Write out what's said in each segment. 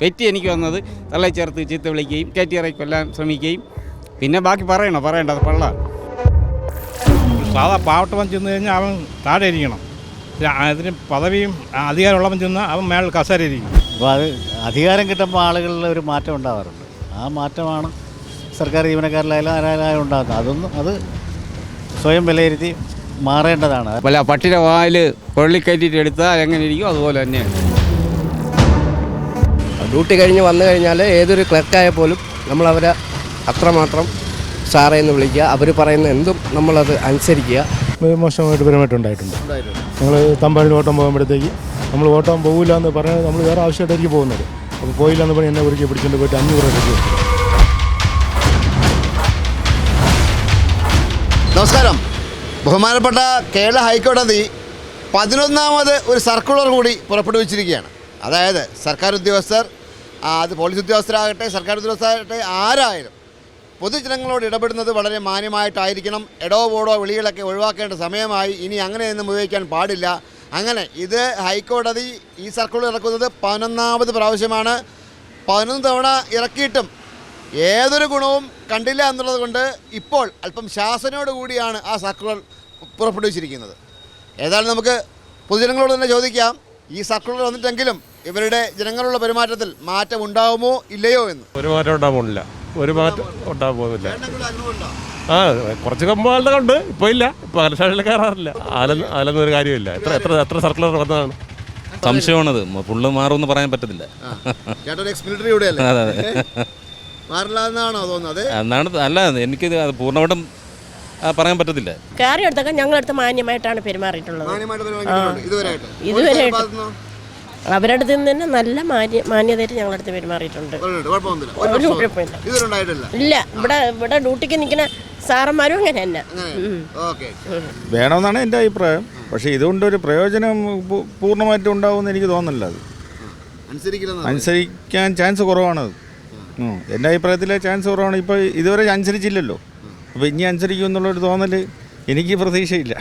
Petty എനിക്ക് വന്നത് തള്ളയിൽ ചേർത്ത് ചീത്ത വിളിക്കുകയും കയറ്റിയിറക്കി കൊല്ലാൻ ശ്രമിക്കുകയും. പിന്നെ ബാക്കി പറയണോ? പറയണ്ട അത് പള്ള സാധാ പാവട്ടവൻ ചെന്ന് കഴിഞ്ഞാൽ അവൻ താഴെ ഇരിക്കണം. അതിന് പദവിയും അധികാരമുള്ളവൻ ചെന്ന് അവൻ മേളിൽ കസേര ഇരിക്കും. അപ്പോൾ അത് അധികാരം കിട്ടുമ്പോൾ ആളുകളിൽ ഒരു മാറ്റം ഉണ്ടാവാറുണ്ട്. ആ മാറ്റമാണ് സർക്കാർ ജീവനക്കാരിലായാലും ആരായാലും ഉണ്ടാകുന്നത്. അതൊന്നും അത് സ്വയം വിലയിരുത്തി മാറേണ്ടതാണ്. അല്ല പട്ടിയുടെ വായിൽ കൊള്ളിക്കയറ്റിയിട്ട് എടുത്താൽ എങ്ങനെ ഇരിക്കും? അതുപോലെ തന്നെയാണ്. ഡ്യൂട്ടി കഴിഞ്ഞ് വന്നു കഴിഞ്ഞാൽ ഏതൊരു ക്ലർക്കായ പോലും നമ്മളവരെ അത്രമാത്രം സാറേ എന്ന് വിളിക്കുക. അവർ പറയുന്ന എന്തും നമ്മളത് അനുസരിക്കുക. മോശമായിട്ട് പെരുമാറ്റമുണ്ടായിട്ടുണ്ട്. ഞങ്ങൾ തമ്പാനിൽ ഓട്ടം പോകുമ്പോഴത്തേക്ക് നമ്മൾ ഓട്ടം പോകില്ല എന്ന് പറഞ്ഞാൽ നമ്മൾ വേറെ ആവശ്യമായിട്ടായിരിക്കും പോകുന്നത്. അപ്പോൾ പോയില്ല എന്ന് പറഞ്ഞ് എന്നെ ഒരുക്കി പിടിച്ചുകൊണ്ട് പോയിട്ട് അഞ്ഞൂറ് രൂപ കൊടുത്തു. നമസ്കാരം. ബഹുമാനപ്പെട്ട കേരള ഹൈക്കോടതി പതിനൊന്നാമത് ഒരു സർക്കുലർ കൂടി പുറപ്പെടുവിച്ചിരിക്കുകയാണ്. അതായത് സർക്കാർ ഉദ്യോഗസ്ഥർ അത് പോലീസ് ഉദ്യോഗസ്ഥരാകട്ടെ സർക്കാർ ഉദ്യോഗസ്ഥരാകട്ടെ ആരായാലും പൊതുജനങ്ങളോട് ഇടപെടുന്നത് വളരെ മാന്യമായിട്ടായിരിക്കണം. എടോ ബോടോ വിളികളൊക്കെ ഒഴിവാക്കേണ്ട സമയമായി. ഇനി അങ്ങനെ അങ്ങനെയൊന്നും ഉപയോഗിക്കാൻ പാടില്ല. അങ്ങനെ ഇത് ഹൈക്കോടതി ഈ സർക്കിൾ ഇറക്കുന്നത് പതിനൊന്നാമത് പ്രാവശ്യമാണ്. പതിനൊന്ന് തവണ ഇറക്കിയിട്ടും ഏതൊരു ഗുണവും കണ്ടില്ല എന്നുള്ളത് കൊണ്ട് ഇപ്പോൾ അല്പം ശാസനയോട് കൂടിയാണ് ആ സർക്കുലർ പുറപ്പെടുവിച്ചിരിക്കുന്നത്. ഏതായാലും നമുക്ക് പൊതുജനങ്ങളോട് തന്നെ ചോദിക്കാം. ഈ സർക്കുലർ വന്നിട്ടെങ്കിലും ഇവരുടെ ജനങ്ങളുള്ള പെരുമാറ്റത്തിൽ മാറ്റം ഉണ്ടാവുമോ ഇല്ലയോ എന്ന്? ഒരു മാറ്റം ഉണ്ടാകാൻ പോകുന്നില്ല ഒരു മാറ്റം ഉണ്ടാകാൻ പോകുന്നില്ല ആ കുറച്ച് കമ്പാളുടെ ഉണ്ട് ഇപ്പോൾ ഇല്ല. ഇപ്പോൾ അലശാലിൽ കയറാറില്ല. ആലൊന്നും ആലൊന്നും ഒരു കാര്യമില്ല എത്ര എത്ര എത്ര സർക്കുലർ വന്നതാണ് സംശയമാണത്. പുള്ള് മാറുമെന്ന് പറയാൻ പറ്റത്തില്ല. അതെ അതെ. മാറില്ല എന്നാണോ തോന്നുന്നത് എന്നാണ് അല്ല എനിക്കിത് അത് പൂർണമായിട്ടും പറയാൻ പറ്റത്തില്ല. കാര്യം എടുത്തൊക്കെ ഞങ്ങളടുത്ത് മാന്യമായിട്ടാണ് പെരുമാറിയിട്ടുള്ളത്. ഇതുവരെ? അവരുടെ അടുത്ത് നിന്ന് തന്നെ നല്ല മാന്യ മാന്യതയായിട്ട് ഞങ്ങളടുത്ത് പെരുമാറിയിട്ടുണ്ട്. ഒരു ഒരു കുഴപ്പമില്ല. ഇല്ല ഇവിടെ ഇവിടെ ഡ്യൂട്ടിക്ക് നിൽക്കുന്ന സാറന്മാരും അങ്ങനെ തന്നെ. വേണമെന്നാണ് എന്റെ അഭിപ്രായം. പക്ഷേ ഇതുകൊണ്ടൊരു പ്രയോജനം പൂ- പൂർണമായിട്ടും ഉണ്ടാവുമെന്ന് എനിക്ക് തോന്നുന്നില്ല അത്. അനുസരിക്കാൻ ചാൻസ് കുറവാണത്. എന്റെ അഭിപ്രായത്തിൽ ചാൻസ് കുറവാണ്. ഇപ്പോൾ ഇതുവരെ അനുസരിച്ചില്ലല്ലോ. അപ്പോൾ ഇനി അനുസരിക്കും എന്നുള്ളൊരു തോന്നൽ എനിക്ക് പ്രതീക്ഷയില്ല.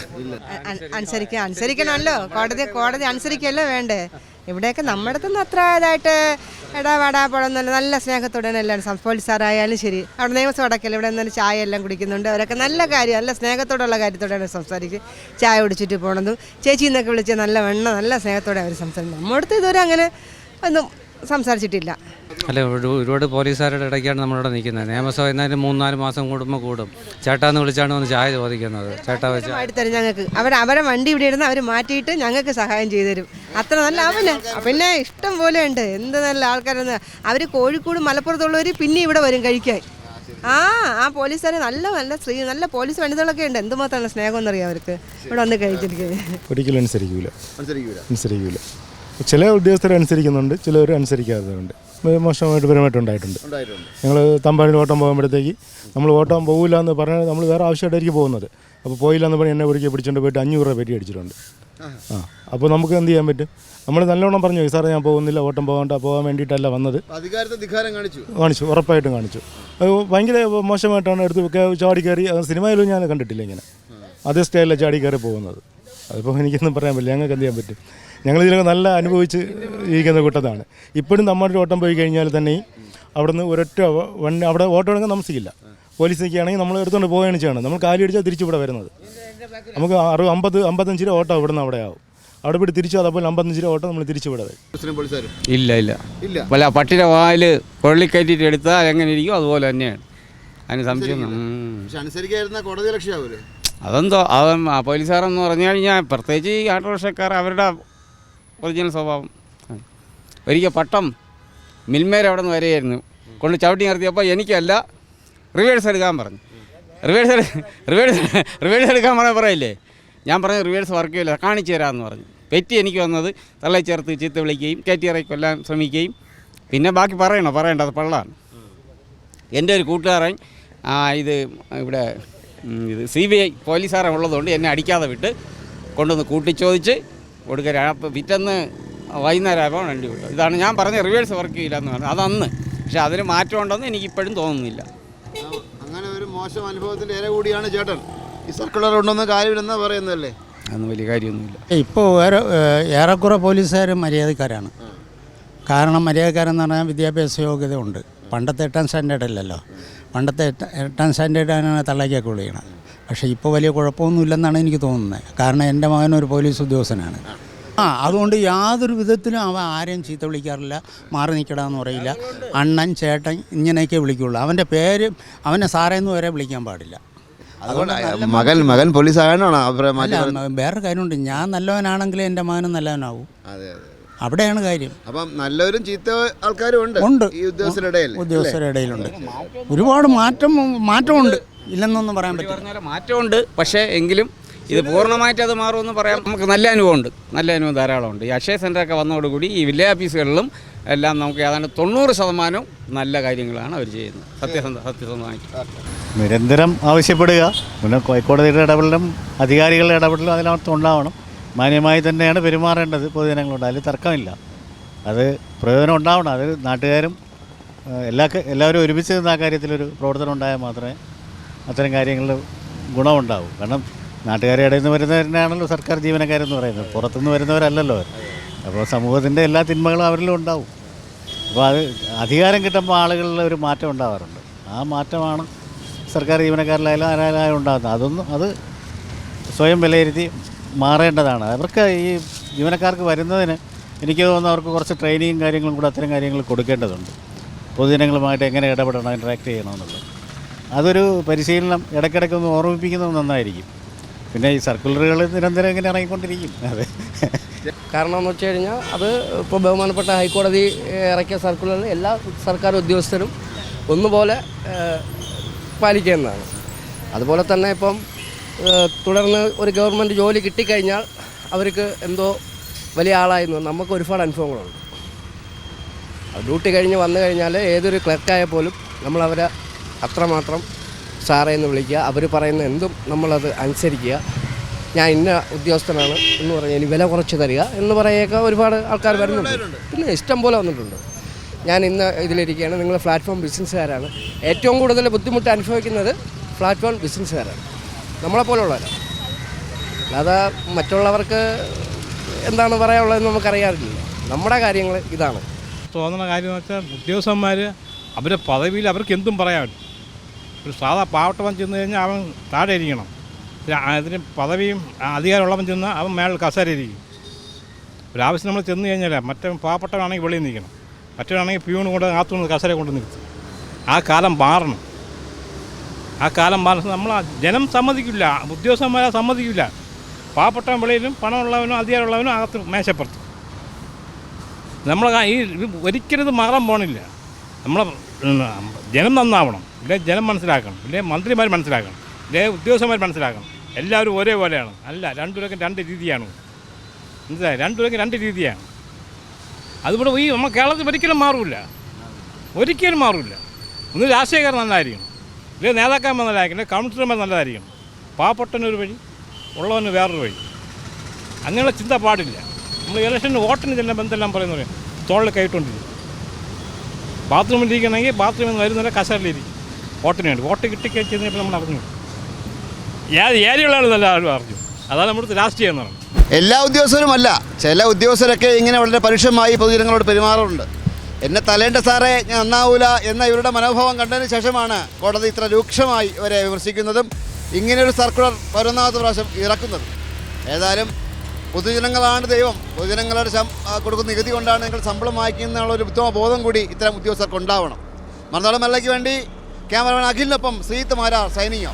അനുസരിക്കുക അനുസരിക്കണമല്ലോ. കോടതി കോടതി അനുസരിക്കല്ലോ വേണ്ടേ? ഇവിടെയൊക്കെ നമ്മുടെ അടുത്തുനിന്ന് അത്ര ഇതായിട്ട് എടാ വടാ പഴന്നല്ല നല്ല സ്നേഹത്തോടെ എല്ലാം പോലീസുകാരായാലും ശരി. അവിടെ നിയമസഭ അടക്കല്ല ഇവിടെ നിന്നാലും ചായ എല്ലാം കുടിക്കുന്നുണ്ട്. അവരൊക്കെ നല്ല കാര്യം നല്ല സ്നേഹത്തോടുള്ള കാര്യത്തോടെയാണ് സംസാരിക്കും ചായ കുടിച്ചിട്ട് പോകണതും ചേച്ചി എന്നൊക്കെ വിളിച്ച് നല്ല വെണ്ണ നല്ല സ്നേഹത്തോടെ അവർ സംസാരിക്കും. നമ്മുടെ അടുത്ത് ഇതുവരെ അങ്ങനെ ഒന്നും സംസാരിച്ചിട്ടില്ല. അല്ല ഒരു- ഒരുപാട് പോലീസുകാരുടെ ഇടയ്ക്കാണ് നമ്മളിവിടെ നിൽക്കുന്നത്. നിയമസഭ എന്നാലും മൂന്നാൽ മാസം കൂടുമ്പോൾ കൂടും. ചേട്ടാന്ന് വിളിച്ചാണ് വന്ന് ചായ ചോദിക്കുന്നത്. ചേട്ടാ വെച്ച് മാറ്റിത്തരും ഞങ്ങൾക്ക്. അവർ അവരെ വണ്ടി ഇവിടെ ഇരുന്ന് അവർ മാറ്റിയിട്ട് ഞങ്ങൾക്ക് സഹായം ചെയ്തു തരും. അത്ര നല്ല അവന്. പിന്നെ ഇഷ്ടം പോലെ ഉണ്ട്. എന്ത് നല്ല ആൾക്കാരെന്ന്. അവർ കോഴിക്കോട് മലപ്പുറത്തുള്ളവർ പിന്നെ ഇവിടെ വരും കഴിക്കാൻ. ആ ആ പോലീസുകാർ നല്ല നല്ല സ്ത്രീ നല്ല പോലീസ് വനിതകളൊക്കെ ഉണ്ട്. എന്തുമാത്രമാണ് സ്നേഹം എന്നറിയാം അവർക്ക്. ഇവിടെ വന്ന് കഴിച്ചിരിക്കുന്നത്. ഒരിക്കലും അനുസരിക്കൂല. അനുസരിക്കൂല. അനുസരിക്കൂല. ചില ഉദ്യോഗസ്ഥർ അനുസരിക്കുന്നുണ്ട് ചിലർ അനുസരിക്കാത്തതുണ്ട്. മോശമായിട്ട് പെരുമാറ്റം ഉണ്ടായിട്ടുണ്ട്. ഉണ്ടായിട്ടുണ്ട്. ഞങ്ങൾ തമ്പാനിൽ ഓട്ടം പോകുമ്പോഴത്തേക്ക് നമ്മൾ ഓട്ടം പോകില്ല എന്ന് പറഞ്ഞാൽ നമ്മൾ വേറെ ആവശ്യമായിട്ടായിരിക്കും പോകുന്നത്. അപ്പോൾ പോയില്ല എന്ന് പറഞ്ഞ് എന്നെ ഒരിക്കൽ പിടിച്ചുകൊണ്ട് പോയിട്ട് അഞ്ഞൂറ് രൂപ പെറ്റി അടിച്ചിട്ടുണ്ട്. ആ അപ്പോൾ നമുക്ക് എന്ത് ചെയ്യാൻ പറ്റും? നമ്മൾ നല്ലോണം പറഞ്ഞു സാറേ ഞാൻ പോകുന്നില്ല ഓട്ടം പോകണ്ട പോകാൻ വേണ്ടിയിട്ടല്ല വന്നത്. കാണിച്ചു. കാണിച്ചു ഉറപ്പായിട്ടും കാണിച്ചു. അത് ഭയങ്കര മോശമായിട്ടാണ് എടുത്ത് ചാടി കയറി സിനിമയിലും ഞാൻ കണ്ടിട്ടില്ല ഇങ്ങനെ. അതേ സ്റ്റൈലിൽ ചാടി കയറി പോകുന്നത്. അതിപ്പോൾ എനിക്കൊന്നും പറയാൻ പറ്റില്ല ഞങ്ങൾക്ക് എന്ത് ചെയ്യാൻ പറ്റും? ഞങ്ങൾ ഇതിലൊക്കെ നല്ല അനുഭവിച്ച് ജീവിക്കുന്ന കൂട്ടത്താണ്. ഇപ്പോഴും നമ്മുടെ ഓട്ടം പോയി കഴിഞ്ഞാൽ തന്നെയും അവിടെ നിന്ന് ഒരൊറ്റ വണ്ടി അവിടെ ഓട്ടോ എടുക്കാൻ താമസിക്കില്ല. പോലീസ് നിൽക്കുകയാണെങ്കിൽ നമ്മൾ എടുത്തുകൊണ്ട് പോവുകയാണ് ചെയ്യണം നമ്മൾ കാലി അടിച്ചാൽ തിരിച്ചു ഇവിടെ വരുന്നത്. നമുക്ക് അറു അമ്പത് അമ്പത്തഞ്ച് രൂപ ഓട്ടോ ഇവിടെ നിന്ന് അവിടെ ആവും. അവിടെ പിടി തിരിച്ചു അതപ്പോൾ അമ്പത്തഞ്ച് രൂപ ഓട്ടോ നമ്മൾ തിരിച്ചു പോലീസുകാരും? ഇല്ല ഇല്ല. ഇല്ല. പട്ടിയുടെ വായിൽ കൊള്ളിക്കയറ്റിട്ട് എടുത്താൽ എങ്ങനെ ഇരിക്കും? അതുപോലെ തന്നെയാണ്. അതിന് സംശയം കോടതി ലക്ഷ്യമാവൂലേ അതെന്തോ അത് പോലീസുകാരെന്ന് പറഞ്ഞു കഴിഞ്ഞാൽ പ്രത്യേകിച്ച് ഈ ഓട്ടോറിക്ഷക്കാർ അവരുടെ ഒറിജിനൽ സ്വഭാവം. ഒരിക്കൽ പട്ടം മിൽമേർ അവിടെ നിന്ന് വരെയായിരുന്നു കൊണ്ട് ചവിട്ടി നിർത്തിയപ്പോൾ എനിക്കല്ല റിവേഴ്സ് എടുക്കാൻ പറഞ്ഞു. റിവേഴ്സ് റിവേഴ്സ് റിവേഴ്സ് എടുക്കാൻ പറഞ്ഞാൽ പറയില്ലേ? ഞാൻ പറഞ്ഞു റിവേഴ്സ് വർക്ക് ചെയ്യില്ല കാണിച്ചു തരാമെന്ന് പറഞ്ഞു. പെറ്റി എനിക്ക് വന്നത് തള്ളി ചേർത്ത് ചീത്ത വിളിക്കുകയും കയറ്റിയറി കൊല്ലാൻ ശ്രമിക്കുകയും. പിന്നെ ബാക്കി പറയണോ? പറയണ്ട അത് പള്ളാണ്. എന്റെ ഒരു കൂട്ടുകാരൻ ഇത് ഇവിടെ ഇത് സി ബി ഐ പോലീസുകാരൻ ഉള്ളതുകൊണ്ട് എന്നെ അടിക്കാതെ വിട്ട് കൊണ്ടുവന്ന് കൂട്ടിച്ചോദിച്ച് കൊടുക്കുക അപ്പോൾ പിറ്റന്ന് വൈകുന്നേരമായപ്പോൾ വണ്ടി വിട്ടു. ഇതാണ് ഞാൻ പറഞ്ഞ റിവേഴ്സ് വർക്ക് ചെയ്യില്ല എന്ന് പറഞ്ഞത്. അതന്ന് പക്ഷേ അതിന് മാറ്റമുണ്ടെന്ന് എനിക്ക് എനിക്കിപ്പോഴും തോന്നുന്നില്ല. അങ്ങനെ ഒരു മോശം അനുഭവത്തിന്റെ ഇര കൂടിയാണ് ചേട്ടൻ. ഈ സർക്കുലർ ഉണ്ടെന്ന് കാര്യമില്ലെന്ന് പറയുന്നതല്ലേ? അന്ന് വലിയ കാര്യമൊന്നുമില്ല. ഇപ്പോൾ ഏറെ ഏറെക്കുറെ പോലീസുകാർ മര്യാദക്കാരാണ്. കാരണം മര്യാദക്കാരെന്ന് പറഞ്ഞാൽ വിദ്യാഭ്യാസ യോഗ്യത ഉണ്ട് പണ്ടത്തെ എട്ടാം സ്റ്റാൻഡേർഡ് അല്ലല്ലോ. പണ്ടത്തെ എട്ട- എട്ടാം സ്റ്റാൻഡേർഡാണ് തള്ളയ്ക്കൊക്കെ വിളിക്കണം പക്ഷേ ഇപ്പോൾ വലിയ കുഴപ്പമൊന്നുമില്ലെന്നാണ് എനിക്ക് തോന്നുന്നത്. കാരണം എന്റെ മകൻ ഒരു പോലീസ് ഉദ്യോഗസ്ഥനാണ്. ആ അതുകൊണ്ട് യാതൊരു വിധത്തിലും അവൻ ആരെയും ചീത്ത വിളിക്കാറില്ല മാറി നിൽക്കടാന്ന് പറയില്ല. അണ്ണൻ ചേട്ടൻ ഇങ്ങനെയൊക്കെ വിളിക്കുള്ളൂ. അവന്റെ പേര് അവനെ സാറേന്ന് വരെ വിളിക്കാൻ പാടില്ല. അതുകൊണ്ട് മകൻ മകൻ പോലീസ് ആകാനാണോ വേറെ കാര്യമുണ്ട്. ഞാൻ നല്ലവനാണെങ്കിലേ എന്റെ മകനും നല്ലവനാവും. അതെ അതെ. അവിടെയാണ് കാര്യം. അപ്പം നല്ലവരും ചീത്ത ആൾക്കാരും ഉണ്ട് ഉണ്ട്. ഉദ്യോഗസ്ഥരുടെ ഉദ്യോഗസ്ഥരുടെ ഇടയിലുണ്ട്. ഒരുപാട് മാറ്റം മാറ്റമുണ്ട്. ഇല്ലെന്നൊന്നും പറയാൻ പറ്റില്ല. മാറ്റമുണ്ട് പക്ഷേ എങ്കിലും ഇത് പൂർണമായിട്ട് അത് മാറുമെന്ന് പറയാം. നമുക്ക് നല്ല അനുഭവമുണ്ട്. നല്ല അനുഭവം ധാരാളമുണ്ട്. ഈ അക്ഷയ സെന്ററൊക്കെ വന്നതോടുകൂടി ഈ വില്ലേജ് ഓഫീസുകളിലും എല്ലാം നമുക്ക് ഏതാണ്ട് തൊണ്ണൂറ് ശതമാനവും നല്ല കാര്യങ്ങളാണ് അവർ ചെയ്യുന്നത്. സത്യസന്ധ സത്യസന്ധമായിട്ട്. നിരന്തരം ആവശ്യപ്പെടുക. പിന്നെ കോഴിക്കോടതിയുടെ ഇടപെടലും അധികാരികളുടെ ഇടപെടലും അതിനകത്ത് ഉണ്ടാവണം. മാന്യമായി തന്നെയാണ് പെരുമാറേണ്ടത് പൊതുജനങ്ങളോട് അതിൽ തർക്കമില്ല. അത് പ്രയോജനം ഉണ്ടാവണം. അത് നാട്ടുകാരും എല്ലാ എല്ലാവരും ഒരുമിച്ച് നിന്ന് ആ കാര്യത്തിലൊരു പ്രവർത്തനം ഉണ്ടായാൽ മാത്രമേ അത്തരം കാര്യങ്ങളിൽ ഗുണമുണ്ടാവും. കാരണം നാട്ടുകാരെ ഇടയിൽ നിന്ന് വരുന്നവരാണല്ലോ സർക്കാർ ജീവനക്കാരെന്ന് പറയുന്നത്. പുറത്തുനിന്ന് വരുന്നവരല്ലല്ലോ അപ്പോൾ സമൂഹത്തിന്റെ എല്ലാ തിന്മകളും അവരിലും ഉണ്ടാവും. അപ്പോൾ അത് അധികാരം കിട്ടുമ്പോൾ ആളുകളിൽ ഒരു മാറ്റം ഉണ്ടാവാറുണ്ട്. ആ മാറ്റമാണ് സർക്കാർ ജീവനക്കാരിലായാലും ആരായാലും ഉണ്ടാകുന്നത്. അതൊന്നും അത് സ്വയം വിലയിരുത്തി മാറേണ്ടതാണ്. അവർക്ക് ഈ ജീവനക്കാർക്ക് വരുന്നതിന് എനിക്ക് തോന്നുന്നു അവർക്ക് കുറച്ച് ട്രെയിനിങ്ങും കാര്യങ്ങളും കൂടെ അത്തരം കാര്യങ്ങൾ കൊടുക്കേണ്ടതുണ്ട്. പൊതുജനങ്ങളുമായിട്ട് എങ്ങനെ ഇടപെടണം ഇൻട്രാക്ട് ചെയ്യണമെന്നുള്ളത് അതൊരു പരിശീലനം ഇടയ്ക്കിടയ്ക്ക് ഒന്ന് ഓർമ്മിപ്പിക്കുന്നത് നന്നായിരിക്കും. പിന്നെ ഈ സർക്കുലറുകൾ നിരന്തരം ഇങ്ങനെ ഇറങ്ങിക്കൊണ്ടിരിക്കും. അതെ. കാരണം എന്ന് വെച്ച് കഴിഞ്ഞാൽ അത് ഇപ്പോൾ ബഹുമാനപ്പെട്ട ഹൈക്കോടതി ഇറക്കിയ സർക്കുലറിൽ എല്ലാ സർക്കാർ ഉദ്യോഗസ്ഥരും ഒന്നുപോലെ പാലിക്കുന്നതാണ് അതുപോലെ തന്നെ ഇപ്പം തുടർന്ന് ഒരു ഗവൺമെന്റ് ജോലി കിട്ടിക്കഴിഞ്ഞാൽ അവർക്ക് എന്തോ വലിയ ആളായിരുന്നു നമുക്ക് ഒരുപാട് അനുഭവങ്ങളുണ്ട്. ഡ്യൂട്ടി കഴിഞ്ഞ് വന്നു കഴിഞ്ഞാൽ ഏതൊരു ക്ലർക്കായ പോലും നമ്മളവരെ അത്രമാത്രം സാറേ എന്ന് വിളിക്കുക. അവർ പറയുന്ന എന്തും നമ്മളത് അനുസരിക്കുക. ഞാൻ ഇന്ന ഉദ്യോഗസ്ഥനാണ് എന്ന് പറഞ്ഞ് ഇനി വില കുറച്ച് തരിക എന്ന് പറയുകയൊക്കെ ഒരുപാട് ആൾക്കാർ വരുന്നുണ്ട്. പിന്നെ ഇഷ്ടം പോലെ വന്നിട്ടുണ്ട്. ഞാൻ ഇന്ന് ഇതിലിരിക്കുകയാണ്. നിങ്ങൾ പ്ലാറ്റ്ഫോം ബിസിനസ്സുകാരാണ്. ഏറ്റവും കൂടുതൽ ബുദ്ധിമുട്ട് അനുഭവിക്കുന്നത് പ്ലാറ്റ്ഫോം ബിസിനസ്സുകാരാണ്. നമ്മളെപ്പോലുള്ളവരാണ് അല്ലാതെ മറ്റുള്ളവർക്ക് എന്താണ് പറയാനുള്ളതെന്ന് നമുക്കറിയാറില്ല. നമ്മുടെ കാര്യങ്ങൾ ഇതാണ്. തോന്നുന്ന കാര്യം എന്ന് വെച്ചാൽ ഉദ്യോഗസ്ഥന്മാർ അവരുടെ പദവിയിൽ അവർക്ക് എന്തും പറയാൻ ഒരു സാധാ പാവട്ടവൻ ചെന്ന് കഴിഞ്ഞാൽ അവൻ താഴെ ഇരിക്കണം. അതിന് പദവിയും അധികാരമുള്ളവൻ ചെന്ന് അവൻ മേളിൽ കസേര ഇരിക്കും. ആവശ്യം നമ്മൾ ചെന്ന് കഴിഞ്ഞാൽ മറ്റേ പാവപ്പെട്ടവനാണെങ്കിൽ വെളിയിൽ നിൽക്കണം. മറ്റവനാണെങ്കിൽ പ്യൂണ് കൊണ്ട് അകത്തുനിന്ന് കസേര കൊണ്ട് നിർത്തും ആ കാലം മാറണം. ആ കാലം മാറണം. നമ്മൾ ജനം സമ്മതിക്കില്ല. ഉദ്യോഗസ്ഥന്മാരെ സമ്മതിക്കില്ല. പാവപ്പെട്ടവൻ വെളിയിലും പണമുള്ളവനും അധികാരമുള്ളവനും അകത്ത് മേശപ്പുറത്ത്. നമ്മൾ ഈ ഒരിക്കലും ഇത് മാറാൻ പോണില്ല. നമ്മളെ ജനം നന്നാവണം. ഇല്ലേ ജനം മനസ്സിലാക്കണം. ഇല്ലേ മന്ത്രിമാർ മനസ്സിലാക്കണം. ഇല്ലേ ഉദ്യോഗസ്ഥന്മാർ മനസ്സിലാക്കണം. എല്ലാവരും ഒരേപോലെയാണ് അല്ല രണ്ടുപേർക്കും രണ്ട് രീതിയാണ്. മനസ്സിലായി? രണ്ടുപേർക്കും രണ്ട് രീതിയാണ്. അതിവിടെ ഈ നമ്മൾ കേരളത്തിൽ ഒരിക്കലും മാറില്ല ഒരിക്കലും മാറില്ല ഒന്ന് രാഷ്ട്രീയക്കാർ നല്ലതായിരിക്കും ഇല്ലേ നേതാക്കന്മാർ നല്ലതായിരിക്കും ഇല്ലേ കൗൺസിലർമാർ നല്ലതായിരിക്കും പാവപ്പെട്ടവനൊരു വഴി ഉള്ളവന് വേറൊരു വഴി. അങ്ങനെയുള്ള ചിന്ത പാടില്ല. നമ്മൾ ഇലക്ഷന് വോട്ടിന് ചെല്ലുമ്പോൾ എന്തെല്ലാം പറയുന്നത് തോളിൽ കൈയിട്ടുകൊണ്ടിരിക്കും ബാത്റൂമിൽ ഇരിക്കണമെങ്കിൽ ബാത്റൂമിൽ നിന്ന് വരുന്നില്ല കസേരയിലിരിക്കും വോട്ടിന് വേണ്ടി. വോട്ട് കിട്ടിക്കഴിഞ്ഞപ്പോൾ നമ്മൾ അറിഞ്ഞു. ഏത് ഏരിയയുള്ള ആൾ നല്ല ആളും അറിഞ്ഞു. അതാണ് നമ്മുടെ രാഷ്ട്രീയം എന്ന് പറയുന്നത്. എല്ലാ ഉദ്യോഗസ്ഥരുമല്ല ചില ഉദ്യോഗസ്ഥരൊക്കെ ഇങ്ങനെ വളരെ പരുഷമായി പൊതുജനങ്ങളോട് പെരുമാറുന്നുണ്ട് എന്നെ തലേണ്ട സാറേ ഞാൻ നന്നാവൂല എന്ന ഇവരുടെ മനോഭാവം കണ്ടതിന് ശേഷമാണ് കോടതി ഇത്ര രൂക്ഷമായി ഇവരെ വിമർശിക്കുന്നതും ഇങ്ങനെയൊരു സർക്കുലർ പതിനൊന്നാമത്തെ പ്രാവശ്യം ഇറക്കുന്നതും. ഏതായാലും പൊതുജനങ്ങളാണ് ദൈവം. പൊതുജനങ്ങളുടെ കൊടുക്കുന്ന നികുതി കൊണ്ടാണ് നിങ്ങൾ ശമ്പളം വായിക്കുന്ന ഒരു ഉത്തമ ബോധം കൂടി ഇത്തരം ഉദ്യോഗസ്ഥർക്ക് ഉണ്ടാവണം. മറുനാടൻ മല്ലയ്ക്ക് വേണ്ടി ക്യാമറമാൻ അഖിലിനൊപ്പം ശ്രീത്ത് മാരാർ സൈനിങ്